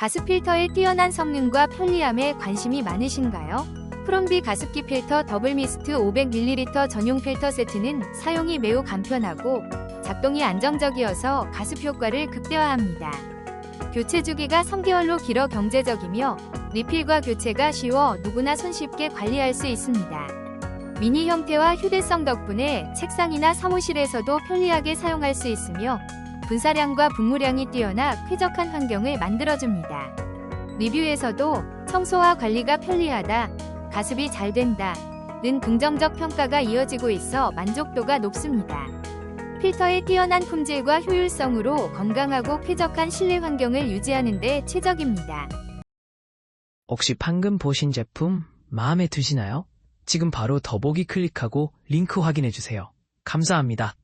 가습 필터의 뛰어난 성능과 편리함에 관심이 많으신가요? 프롬비 가습기 필터 더블 미스트 500ml 전용 필터 세트는 사용이 매우 간편하고 작동이 안정적이어서 가습 효과를 극대화합니다. 교체 주기가 3개월로 길어 경제적이며 리필과 교체가 쉬워 누구나 손쉽게 관리할 수 있습니다. 미니 형태와 휴대성 덕분에 책상이나 사무실에서도 편리하게 사용할 수 있으며 분사량과 분무량이 뛰어나 쾌적한 환경을 만들어줍니다. 리뷰에서도 청소와 관리가 편리하다, 가습이 잘 된다, 는 긍정적 평가가 이어지고 있어 만족도가 높습니다. 필터의 뛰어난 품질과 효율성으로 건강하고 쾌적한 실내 환경을 유지하는 데 최적입니다. 혹시 방금 보신 제품 마음에 드시나요? 지금 바로 더보기 클릭하고 링크 확인해 주세요. 감사합니다.